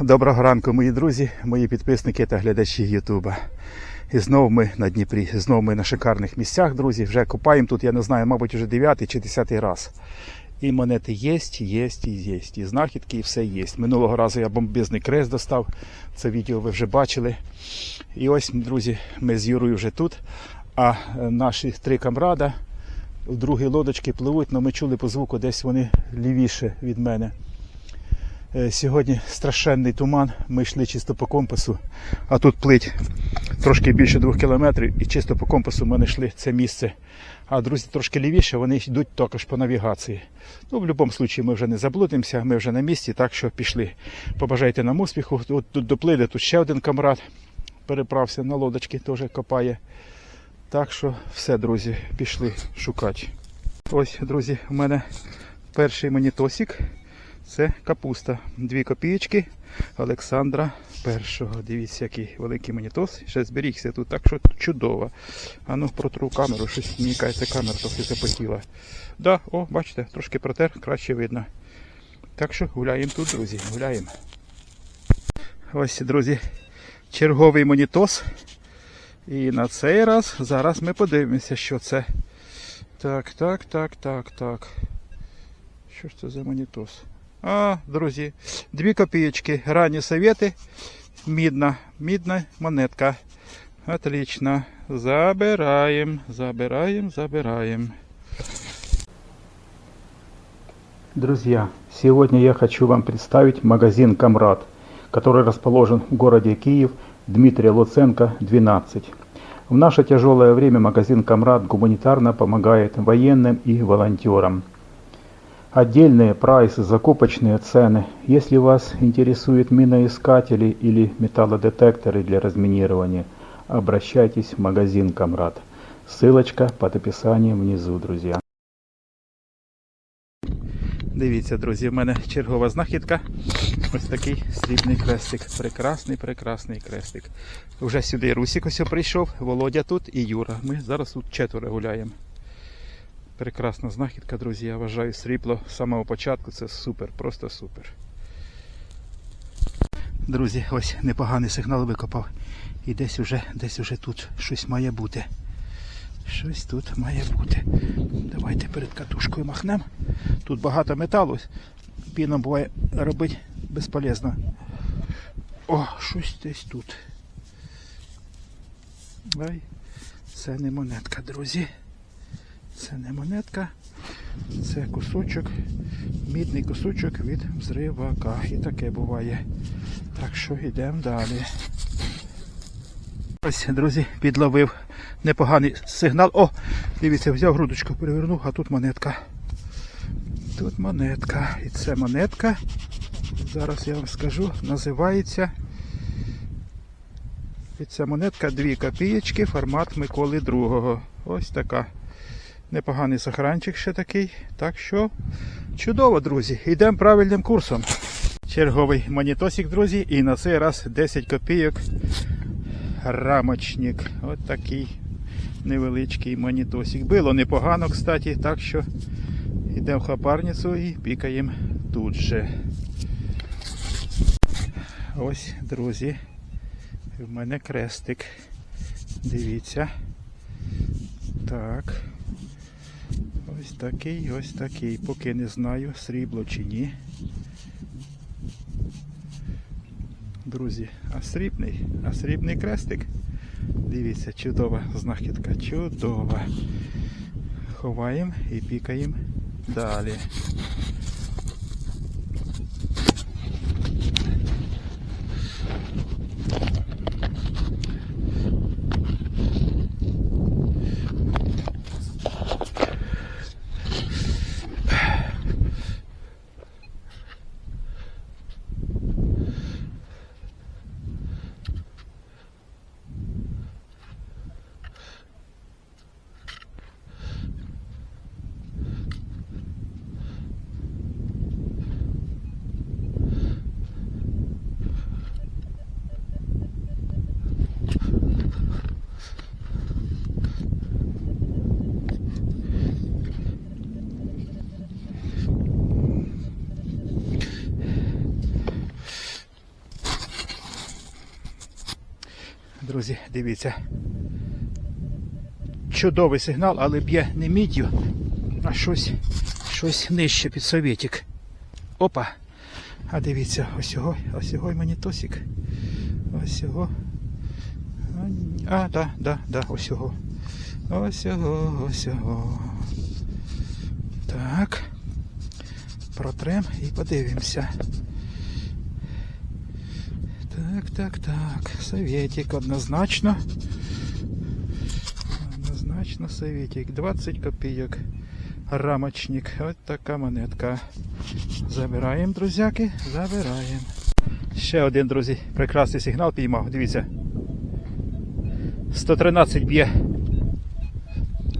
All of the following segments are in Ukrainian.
Доброго ранку, мої друзі, мої підписники та глядачі Ютуба. І знову ми на Дніпрі, знову ми на шикарних місцях, друзі. Вже купаємо тут, я не знаю, мабуть, вже 9 чи 10 раз. І монети є, є і є. І знахідки, і все є. Минулого разу я бомбезний крест достав. Це відео ви вже бачили. І ось, друзі, ми з Юрою вже тут. А е, наші три камрада в другій лодочці пливуть, але ми чули по звуку, десь вони лівіше від мене. Е, Сьогодні страшенний туман. Ми йшли чисто по компасу, а тут плить трошки більше двох кілометрів, і чисто по компасу ми знайшли це місце. А друзі трошки лівіше, вони йдуть також по навігації. Ну, в будь-якому випадку ми вже не заблудимося, ми вже на місці, так що пішли. Побажайте нам успіху. От тут доплили, тут ще один камрад переправся на лодочки, теж копає. Так що все, друзі, пішли шукати. Ось, друзі, у мене перший монітосик. Це капуста. Дві копієчки Олександра Першого. Дивіться, який великий монітос. Ще зберігся тут, так що чудово. А ну протру камеру, щось мені камера трохи запотіла. Да, о, бачите, трошки протер, краще видно. Так що гуляємо тут, друзі, гуляємо. Ось, друзі, черговий монітос. І на цей раз зараз ми подивимося, що це. Так, так, так, так, так. Що ж це за монітос? А, друзі, дві копійочки. Ранні совєти. Мідна, мідна монетка. Отлично. Забираем, забираем, забираем. Друзья, сегодня я хочу вам представить магазин «Камрад», который расположен в городе Киев, Дмитрия Луценко, 12. В наше тяжелое время магазин «Камрад» гуманитарно помогает военным и волонтерам. Отдельные прайсы, закупочные цены. Если вас интересуют миноискатели или металлодетекторы для разминирования, обращайтесь в магазин «Камрад». Ссылочка под описанием внизу, друзья. Дивіться, друзі, в мене чергова знахідка. Ось такий срібний крестик. Прекрасний, прекрасний крестик. Вже сюди Русік ось прийшов, Володя тут і Юра. Ми зараз тут четверо гуляємо. Прекрасна знахідка, друзі. Я вважаю срібло з самого початку. Це супер, просто супер. Друзі, ось непоганий сигнал викопав. І десь уже, десь уже тут щось має бути. Щось тут має бути. Давайте перед катушкою махнемо. Тут багато металу. Піном буває робити безполезно. О, щось десь тут. Ай, це не монетка, друзі. Це не монетка. Це кусочок, мідний кусочок від взривака. І таке буває. Так що йдемо далі. Ось, друзі, підловив непоганий сигнал. О, дивіться, взяв грудочку, перевернув, а тут монетка. Тут монетка. І це монетка. Зараз я вам скажу, називається. І ця монетка 2 копієчки, формат Миколи II. Ось така. Непоганий сохранчик ще такий. Так що чудово, друзі. Йдемо правильним курсом. Черговий монітосик, друзі, і на цей раз 10 копійок рамочник. От такий невеличкий монітосик. Було непогано, кстати, так що йдемо в хапарницю і пікаємо тут же. Ось, друзі, в мене крестик. Дивіться. Так. Ось такий, ось такий. Поки не знаю, срібло чи ні. Друзі, а срібний, а срібний крестик. Дивіться, чудова знахідка, чудова. Ховаємо і пікаємо далі. Друзі, дивіться. Чудовий сигнал, але б'є не міддю, а щось, щось нижче під совєтік. Опа! А дивіться, ось його, ось його і монітосик. Ось його. А, да, да, да, ось його. Ось його, ось його. Так. Протрем і подивимося. Так, так, так. Советик однозначно. Однозначно советик. 20 копійок. Рамочник. Ось така монетка. Забираємо, друзяки, забираємо. Ще один, друзі, прекрасний сигнал піймав. Дивіться. 113 б'є.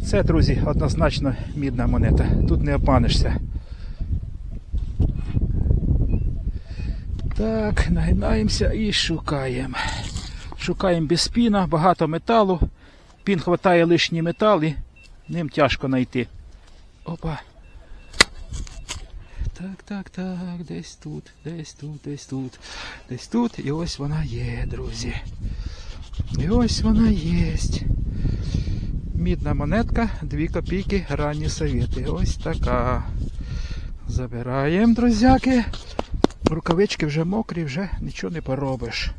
Це, друзі, однозначно мідна монета. Тут не обманешся. Так, нагинаємося і шукаємо. Шукаємо без піна, багато металу. Пін хватає лишній метал і ним тяжко знайти. Опа. Так, так, так, десь тут, десь тут, десь тут, десь тут. І ось вона є, друзі. І ось вона є. Мідна монетка, 2 копійки, ранні совєти. Ось така. Забираємо, друзяки. Рукавички вже мокрі, вже нічого не поробиш.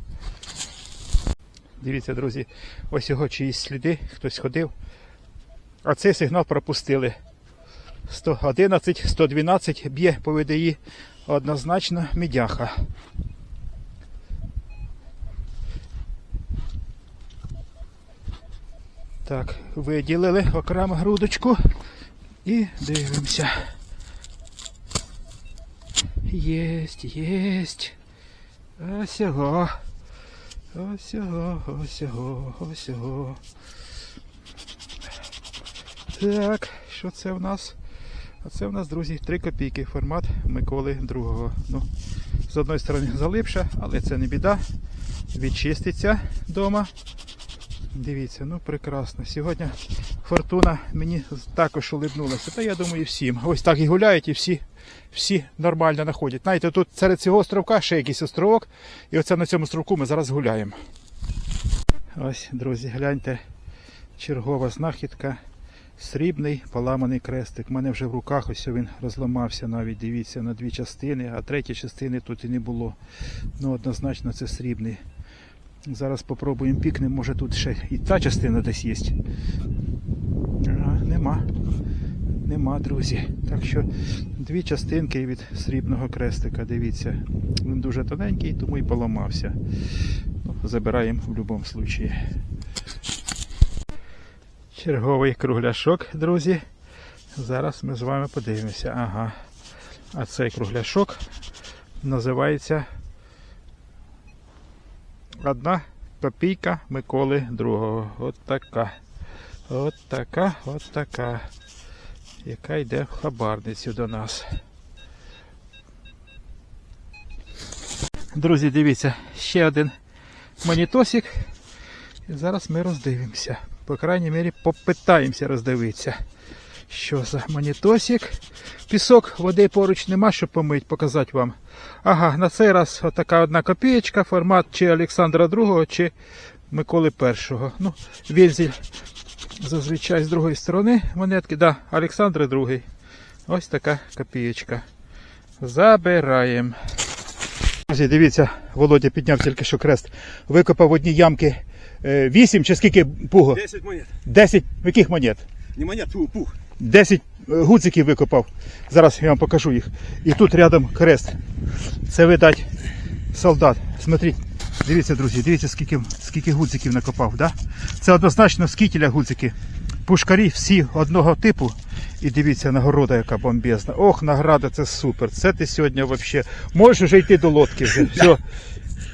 Дивіться, друзі, ось його чиїсь сліди, хтось ходив. А цей сигнал пропустили. 111, 112 б'є по ВДІ однозначно мідяха. Так, виділили окремо грудочку і дивимося. Єсть, єсть. Ось його. Ось його, ось ось. Так, що це в нас? А це в нас, друзі, 3 копійки формат Миколи II. Ну, з одної сторони залипша, але це не біда. Відчиститься вдома. Дивіться, ну прекрасно. Сьогодні фортуна мені також улибнулася. Та я думаю, всім. Ось так і гуляють, і всі, всі нормально знаходять. Знаєте, тут серед цього островка ще якийсь островок. І оце на цьому островку ми зараз гуляємо. Ось, друзі, гляньте. Чергова знахідка. Срібний поламаний крестик. У мене вже в руках ось він розламався навіть, дивіться, на дві частини, а третьої частини тут і не було. Ну, однозначно це срібний. Зараз попробуємо пікнемо, може тут ще і та частина десь є. А, нема. Нема, друзі. Так що дві частинки від срібного крестика, дивіться. Він дуже тоненький, тому і поламався. Ну, забираємо в будь-якому випадку. Черговий кругляшок, друзі. Зараз ми з вами подивимося. Ага. А цей кругляшок називається Одна копійка Миколи II. От така. От така, от така. Яка йде в хабарницю до нас. Друзі, дивіться, ще один монітосик. І зараз ми роздивимося. По крайній мірі попитаємося роздивитися. Що за монітосик? Пісок, води поруч нема, щоб помить, показати вам. Ага, на цей раз отака одна копієчка, формат чи Олександра II, чи Миколи І. Ну, вільзель зазвичай з другої сторони монетки. Да, Олександр II. Ось така копієчка. Забираємо. Друзі, дивіться, Володя підняв тільки що крест. Викопав в одній ямки 8 чи скільки пуго? 10 монет. 10 яких монет? Не монет, пух, пух. 10 гуциків викопав. Зараз я вам покажу їх. І тут рядом крест. Це видать солдат. Смотріть. Дивіться, друзі, дивіться, скільки, скільки гуциків накопав. Да? Це однозначно скітіля гуцики. Пушкарі всі одного типу. І дивіться, нагорода яка бомбезна. Ох, награда, це супер. Це ти сьогодні взагалі. Можеш вже йти до лодки вже. Все.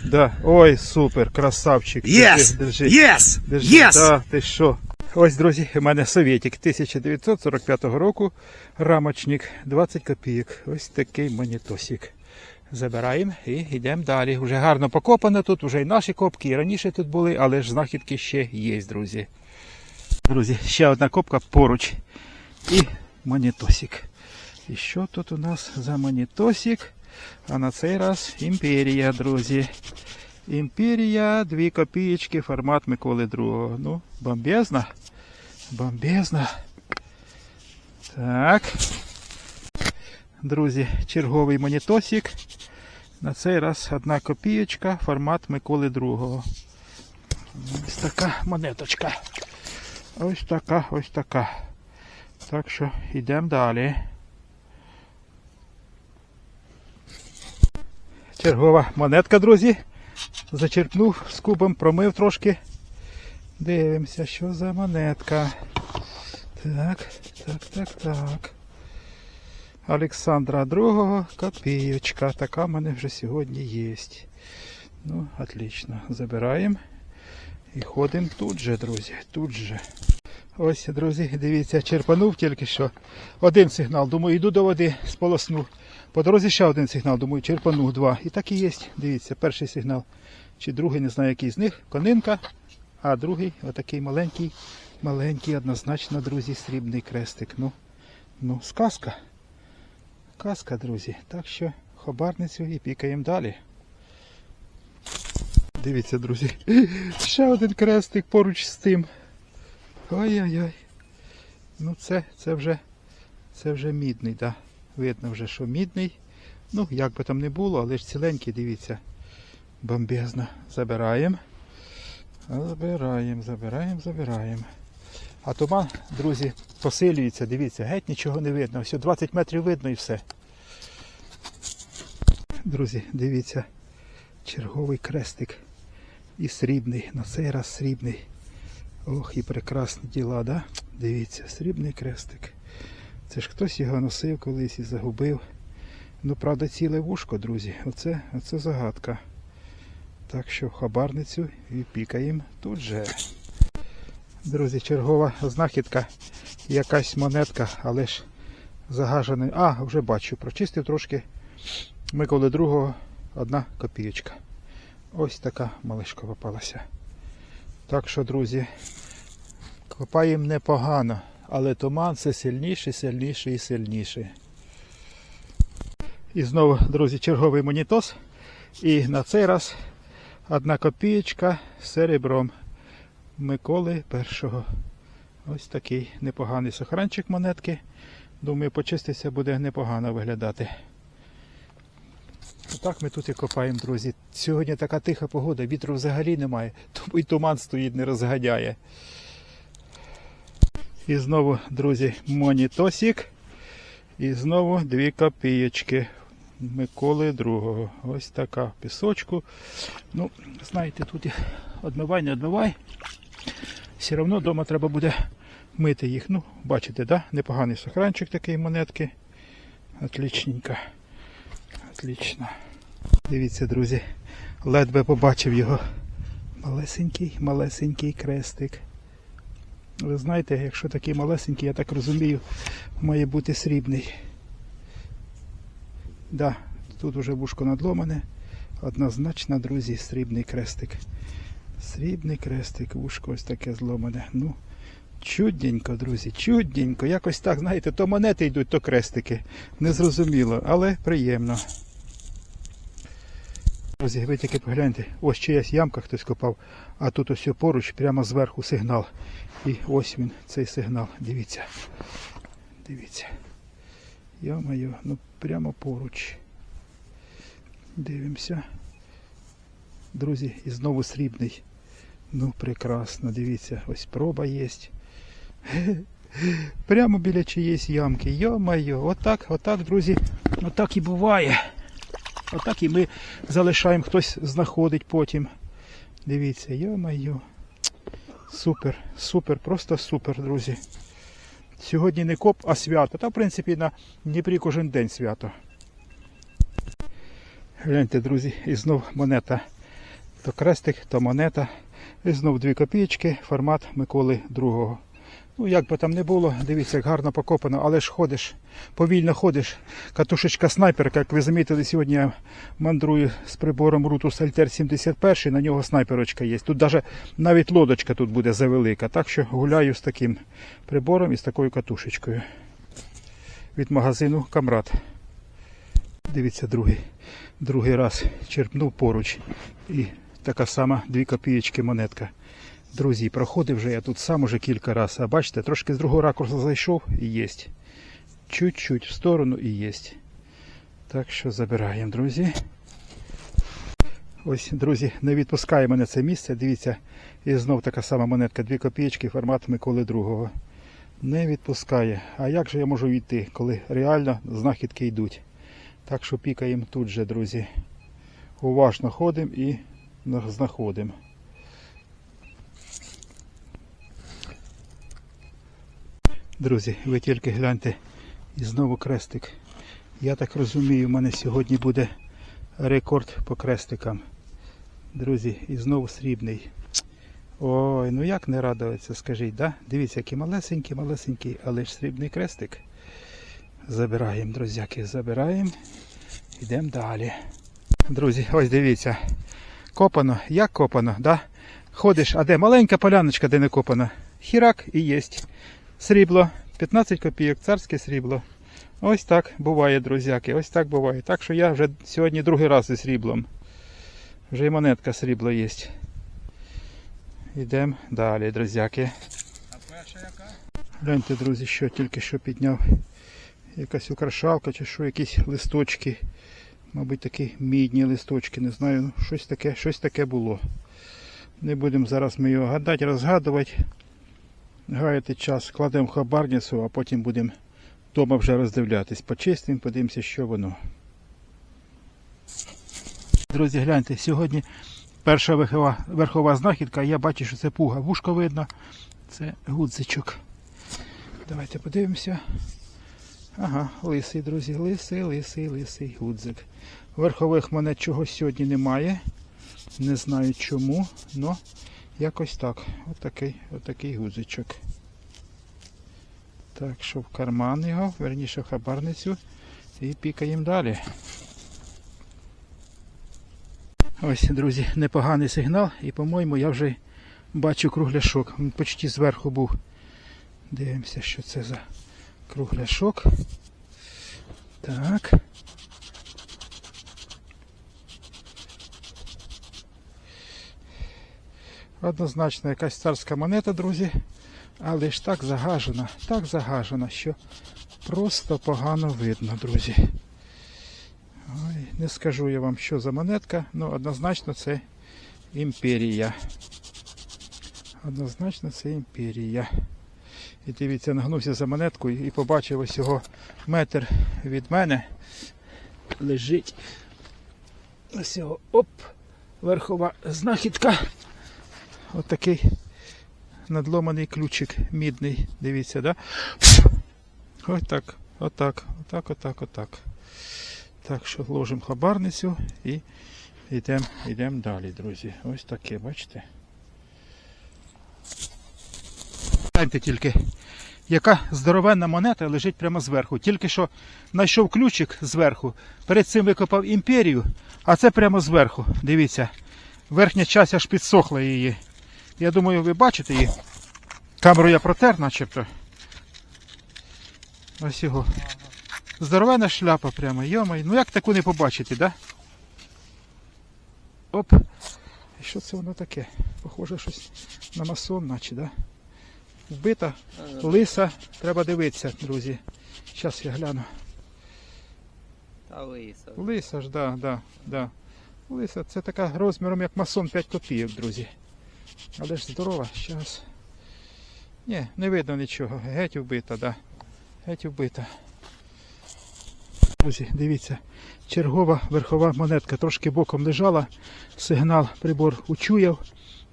Да. Ой, супер, красавчик. Yes! Держи, держи. Yes! Держи, Yes! Да, ти що? Ось, друзі, у мене совєтик 1945 року. Рамочник 20 копійок. Ось такий монітосик. Забираємо і йдемо далі. Уже гарно покопано тут, вже і наші копки, і раніше тут були, але ж знахідки ще є, друзі. Друзі, ще одна копка поруч. І монітосик. І що тут у нас за монітосик? А на цей раз імперія, друзі. Імперія, 2 копієчки, формат Миколи II. Ну, бомбезно. Бомбезно. Так. Друзі, черговий монітосик. На цей раз одна копієчка, формат Миколи II. Ось така монеточка. Ось така, ось така. Так що йдемо далі. Чергова монетка, друзі. Зачерпнув з кубом, промив трошки. Дивимося, що за монетка. Так, так, так, так. Олександра II, копійочка. Така в мене вже сьогодні є. Ну, отлично. Забираємо. І ходимо тут же, друзі. Тут же. Ось, друзі, дивіться, черпанув тільки що. Один сигнал. Думаю, йду до води, сполоснув. По дорозі ще один сигнал, думаю, черпанув два. І так і є. Дивіться, перший сигнал. Чи другий, не знаю, який з них. Конинка. А другий, отакий маленький, маленький, однозначно, друзі, срібний крестик. Ну, ну, сказка. Казка, друзі. Так що хабарницю і пікаємо далі. Дивіться, друзі. Ще один крестик поруч з тим. Ой-ой-ой. Ну це, це вже це вже мідний, да. Видно вже, що мідний. Ну, як би там не було, але ж ціленький, дивіться. Бомбезно. Забираємо. Забираємо, забираємо, забираємо. А туман, друзі, посилюється, дивіться, геть нічого не видно. Все 20 метрів видно і все. Друзі, дивіться, черговий крестик. І срібний, на цей раз срібний. Ох, і прекрасні діла, да? Дивіться, срібний крестик. Це ж хтось його носив колись і загубив. Ну, правда, ціле вушко, друзі. Оце, оце загадка. Так що хабарницю і пікаємо тут же. Друзі, чергова знахідка. Якась монетка, але ж загажений. А, вже бачу, прочистив трошки. Миколи другого одна копієчка. Ось така малишка попалася. Так що, друзі, копаємо непогано, але туман все сильніший, сильніший і сильніший. І знову, друзі, черговий монітос. І на цей раз одна копієчка з серебром Миколи першого. Ось такий непоганий сохранчик монетки. Думаю, почиститься буде непогано виглядати. Отак ми тут і копаємо, друзі. Сьогодні така тиха погода, вітру взагалі немає, тому і туман стоїть, не розганяє. І знову, друзі, монітосик. І знову дві копійочки Миколи другого. Ось така пісочку. Ну, знаєте, тут одмивай, не одмивай. Все одно вдома треба буде мити їх. Ну, бачите, да? непоганий сохранчик такий монетки. Отлічненько. Отлично. Дивіться, друзі, ледве побачив його. Малесенький, малесенький крестик. Ви знаєте, якщо такий малесенький, я так розумію, має бути срібний. Да, тут уже вушко надломане. Однозначно, друзі, срібний крестик. Срібний крестик, вушко ось таке зломане. Ну, чудненько, друзі, чудненько. Якось так, знаєте, то монети йдуть, то крестики. Незрозуміло, але приємно. Друзі, ви тільки погляньте, ось чиясь ямка хтось копав, а тут ось поруч, прямо зверху сигнал. І ось він, цей сигнал. Дивіться. Дивіться. Йо-моє, ну прямо поруч. Дивимося. Друзі, і знову срібний. Ну, прекрасно, дивіться, ось проба є. Прямо біля чиєїсь ямки. Йо-моє, отак, отак, друзі, отак і буває. Отак і ми залишаємо, хтось знаходить потім. Дивіться, йо-моє. Супер, супер, просто супер, друзі. Сьогодні не коп, а свято. Та, в принципі, на Дніпрі кожен день свято. Гляньте, друзі, і знов монета. То крестик, то монета. І знов дві копійки, формат Миколи II. Ну, як би там не було, дивіться, як гарно покопано, але ж ходиш, повільно ходиш. Катушечка снайперка, як ви замітили, сьогодні я мандрую з прибором Rutus Alter 71, на нього снайперочка є. Тут даже, навіть лодочка тут буде завелика. Так що гуляю з таким прибором і з такою катушечкою. Від магазину Камрад. Дивіться, другий. Другий раз черпнув поруч. І така сама 2 копієчки монетка. Друзі, проходив вже я тут сам уже кілька разів. А бачите, трошки з другого ракурсу зайшов і єсть. Чуть-чуть в сторону і єсть. Так що забираємо, друзі. Ось, друзі, не відпускає мене це місце. Дивіться, і знов така сама монетка, 2 копійки, формат Миколи другого. Не відпускає. А як же я можу йти, коли реально знахідки йдуть? Так що пікаємо тут же, друзі. Уважно ходимо і знаходимо. Друзі, ви тільки гляньте. І знову крестик. Я так розумію, у мене сьогодні буде рекорд по крестикам. Друзі, і знову срібний. Ой, ну як не радуватися, скажіть, да? Дивіться, який малесенький, малесенький, але ж срібний крестик. Забираємо, друзяки, забираємо. Йдемо далі. Друзі, ось дивіться. Копано, як копано, да? Ходиш, а де маленька поляночка, де не копано. Хірак і єсть. Срібло. 15 копійок, царське срібло. Ось так буває, друзяки, ось так буває. Так що я вже сьогодні другий раз зі сріблом. Вже і монетка срібло є. Йдемо далі, друзяки. Гляньте, друзі, що тільки що підняв. Якась украшалка чи що, якісь листочки. Мабуть, такі мідні листочки, не знаю. Ну, щось таке, щось таке було. Не будемо зараз ми його гадати, розгадувати. Гаяти час, кладемо в хабарницю, а потім будемо вдома вже роздивлятись. Почистимо, подивимося, що воно. Друзі, гляньте, сьогодні перша верхова, верхова знахідка, я бачу, що це пуга. Вушко видно. Це гудзичок. Давайте подивимося. Ага, лисий, друзі, лисий, лисий, лисий гудзик. Верхових монет чогось сьогодні немає. Не знаю чому, але якось так. Отакий, отакий гудзичок. Так, що в карман його, верніше в хабарницю. І пікаємо далі. Ось, друзі, непоганий сигнал. І, по-моєму, я вже бачу кругляшок. Він почти зверху був. Дивимося, що це за кругляшок. Так. Однозначно якась царська монета, друзі. Але ж так загажена, так загажена, що просто погано видно, друзі. Ой, не скажу я вам, що за монетка, але однозначно це імперія. Однозначно це імперія. І дивіться, нагнувся за монеткою і побачив ось його метр від мене. Лежить. Ось його оп! Верхова знахідка. Отакий надломаний ключик мідний. Дивіться, да? Так, отак, отак, отак, отак. Так що ложимо хабарницю і йдемо йдем далі, друзі. Ось таке, бачите? Гляньте тільки, яка здоровенна монета лежить прямо зверху. Тільки що знайшов ключик зверху, перед цим викопав імперію, а це прямо зверху. Дивіться, верхня часть аж підсохла її. Я думаю, ви бачите її. Камеру я протер, начебто. Ось його. Здоровенна шляпа прямо, йомай. Ну як таку не побачити, да? Оп. І що це воно таке? Похоже, щось на масон, наче, да? Вбита, лиса, треба дивитися, друзі. Зараз я гляну. Та лиса. Лиса ж, да, да, да. Лиса, це така розміром як масон 5 копійок, друзі. Але ж здорова, зараз. Ні, не видно нічого. Геть вбита, да. Геть вбита. Друзі, дивіться, чергова верхова монетка трошки боком лежала, сигнал прибор учуяв.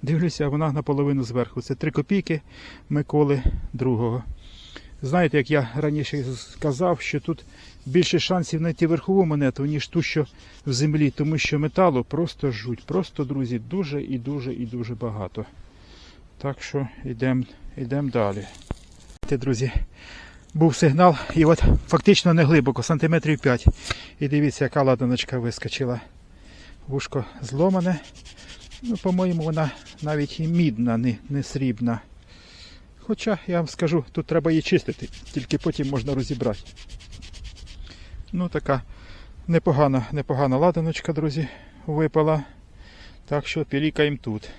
Дивлюся, вона наполовину зверху. Це 3 копійки Миколи II. Знаєте, як я раніше сказав, що тут більше шансів знайти верхову монету, ніж ту, що в землі, тому що металу просто жуть. Просто, друзі, дуже і дуже і дуже багато. Так що йдемо йдем далі. Друзі, був сигнал, і от фактично не глибоко, сантиметрів 5. І дивіться, яка ладаночка вискочила. Вушко зломане. Ну, по-моєму, вона навіть і мідна, не, не срібна. Хоча, я вам скажу, тут треба її чистити, тільки потім можна розібрати. Ну, така непогана, непогана ладаночка, друзі, випала. Так що пілікаємо тут.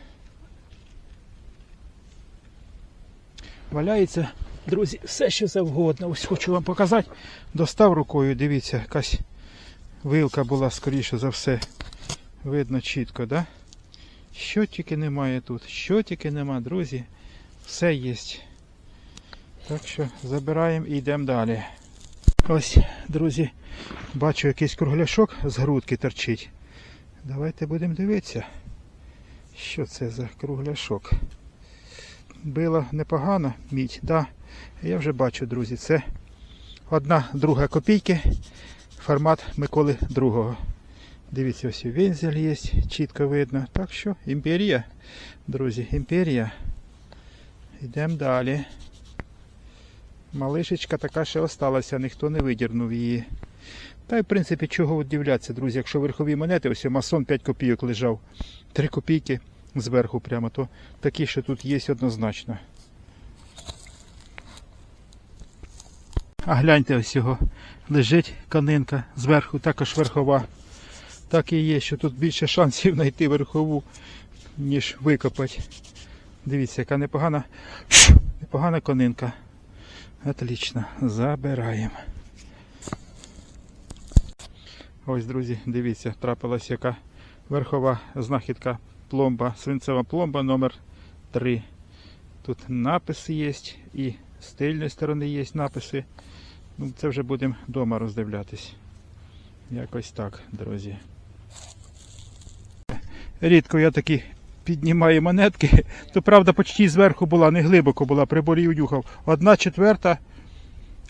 Валяється, друзі, все що завгодно. Ось хочу вам показати. Достав рукою, дивіться, якась вилка була, скоріше за все. Видно чітко, да? Що тільки немає тут, що тільки нема, друзі. Все є. Так що забираємо і йдемо далі. Ось, друзі, бачу якийсь кругляшок з грудки торчить. Давайте будемо дивитися, що це за кругляшок. Било непогано, мідь, да. Я вже бачу, друзі, це одна друга копійки, формат Миколи II. Дивіться, ось вензель є, чітко видно. Так що імперія, друзі, імперія. Йдемо далі. Малишечка така ще осталася, ніхто не видірнув її. Та й в принципі чого удивлятися, друзі, якщо верхові монети, ось масон 5 копійок лежав, 3 копійки зверху прямо, то такі ще тут є однозначно. А гляньте ось його. Лежить канинка зверху, також верхова. Так і є, що тут більше шансів знайти верхову, ніж викопати. Дивіться, яка непогана, непогана конинка. Отлично, забираємо. Ось, друзі, дивіться, трапилась яка верхова знахідка пломба, свинцева пломба номер 3 Тут написи є і з тильної сторони є написи. Ну, це вже будемо вдома роздивлятись. Якось так, друзі. Рідко я такі піднімаю монетки. То правда почти зверху була, не глибоко була, приборів унюхав. Одна четверта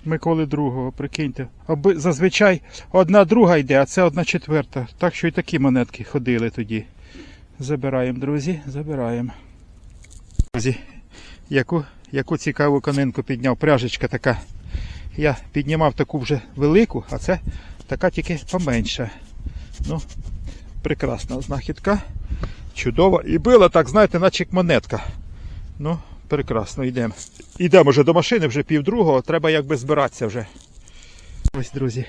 Миколи другого, прикиньте. Аби зазвичай одна друга йде, а це одна четверта. Так що і такі монетки ходили тоді. Забираємо, друзі, забираємо. Друзі, яку, яку цікаву конинку підняв. Пряжечка така. Я піднімав таку вже велику, а це така тільки поменша. Ну, прекрасна знахідка. Чудова. І била так, знаєте, наче як монетка. Ну, прекрасно, йдемо. Йдемо вже до машини, вже півдругого, треба якби збиратися вже. Ось, друзі,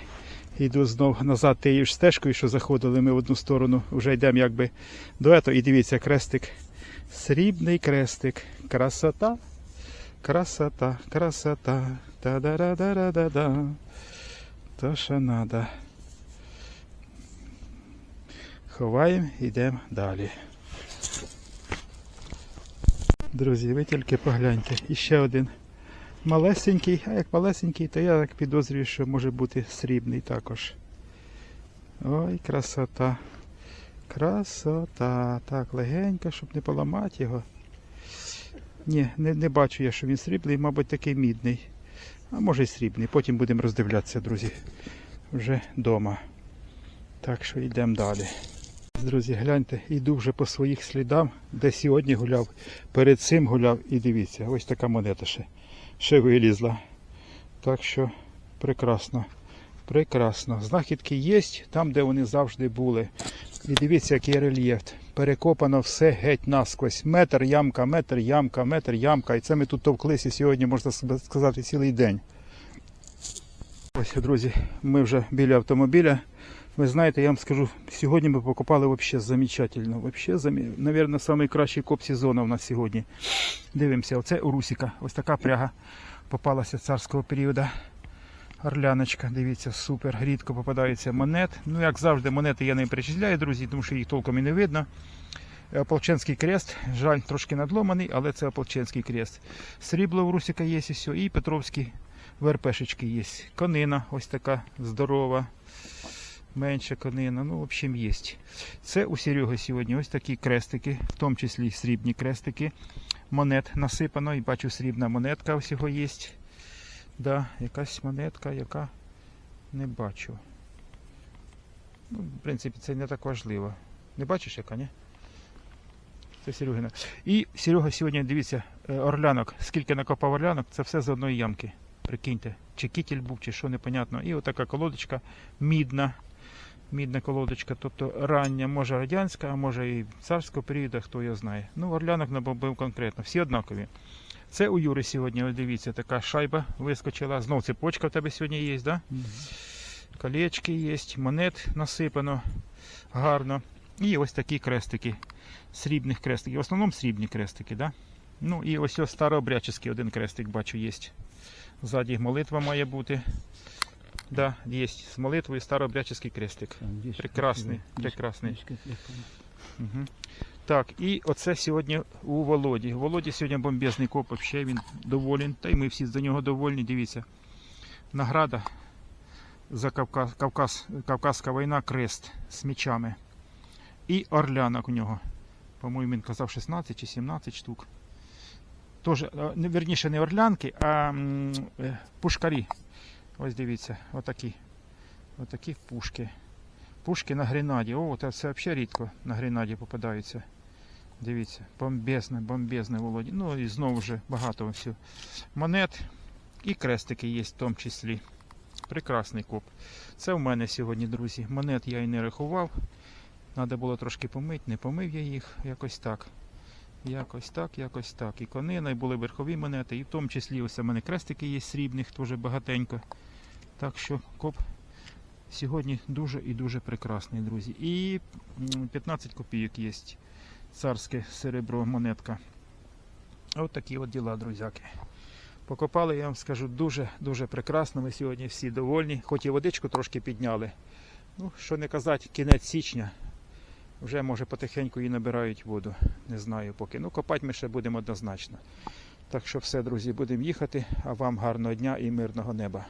йду знов назад тією ж стежкою, що заходили ми в одну сторону, вже йдемо якби до этого. І дивіться, крестик. Срібний крестик. Красота. Красота, красота. Та-да-да-да-да-да. То, що надо. Ховаємо, йдемо далі. Друзі, ви тільки погляньте. І ще один малесенький, а як малесенький, то я так підозрюю, що може бути срібний також. Ой, красота. Красота. Так, легенько, щоб не поламати його. Ні, не, не бачу я, що він срібний, мабуть, такий мідний. А може й срібний. Потім будемо роздивлятися, друзі. Вже вдома. Так що йдемо далі. Друзі, гляньте, йду вже по своїх слідам, де сьогодні гуляв, перед цим гуляв і дивіться, ось така монета ще, ще вилізла. Так що прекрасно. Прекрасно. Знахідки є там, де вони завжди були. І дивіться, який рельєф. Перекопано все геть насквозь. Метр, ямка, метр, ямка, метр, ямка. І це ми тут товклися сьогодні, можна сказати, цілий день. Ось, друзі, ми вже біля автомобіля. Ви знаєте, я вам скажу, сьогодні ми покопали вообще замечательно. Вообще. Наверное, найкращий коп сезону у нас сьогодні. Дивимося, оце у Русіка. Ось така пряга попалася царського періоду. Орляночка, дивіться, супер, рідко попадаються монет. Ну, як завжди, монети я не перечисляю, друзі, тому що їх толком і не видно. Ополченський крест, жаль, трошки надломаний, але це Ополченський крест. Срібло у Русіка є і все, і Петровські ВРПшечки є. Конина ось така здорова. Менша конина, ну, в общем, є. Це у Сереги сьогодні ось такі крестики, в тому числі срібні крестики. Монет насипано, і бачу, срібна монетка всього є. Да, якась монетка, яка не бачу. Ну, в принципі, це не так важливо. Не бачиш, яка, ні? Це Серегина. І Серега сьогодні, дивіться, е, орлянок. Скільки накопав орлянок, це все з одної ямки. Прикиньте, чи кітель був, чи що, непонятно. І отака колодочка мідна. Мідна колодочка, тобто рання, може радянська, а може і царського періоду, хто його знає. Ну, орлянок набомбив конкретно, всі однакові. Це у Юри сьогодні, ось дивіться, така шайба вискочила. Знов цепочка в тебе сьогодні є, да? Колечки є, монет насипано гарно. І ось такі крестики. Срібних крестиків. В основному срібні крестики, да? Ну і ось ось один крестик, бачу, є. Ззаді молитва має бути. Да, є з молитвою старообрядчий крестик. Прекрасний, прекрасний. Угу. Так, і оце сьогодні у Володі. У Володі сьогодні бомбезний коп, взагалі він доволен. Та й ми всі до нього довольні. Дивіться. Награда за Кавказ, Кавказ, Кавказька війна крест з мечами. І орлянок у нього. По-моєму, він казав 16 чи 17 штук. Тоже, е, верніше, не орлянки, а е, пушкарі. Ось дивіться, отакі. Отакі пушки. Пушки на гренаді. О, це взагалі рідко на гренаді попадаються. Дивіться, бомбезне, бомбезне Володі. Ну і знову ж багато всього. Монет і крестики є в тому числі. Прекрасний коп. Це в мене сьогодні, друзі. Монет я і не рахував. Треба було трошки помити, не помив я їх. Якось так. Якось так, якось так. І конина, і були верхові монети, і в тому числі ось у мене крестики є срібних, теж багатенько. Так що коп сьогодні дуже і дуже прекрасний, друзі. І 15 копійок є. Царське серебро монетка. От такі от діла, друзяки. Покопали, я вам скажу, дуже-дуже прекрасно. Ми сьогодні всі довольні. Хоч і водичку трошки підняли. Ну, що не казати, кінець січня. Вже може потихеньку і набирають воду. Не знаю поки. Ну, копати ми ще будемо однозначно. Так що все, друзі, будемо їхати. А вам гарного дня і мирного неба.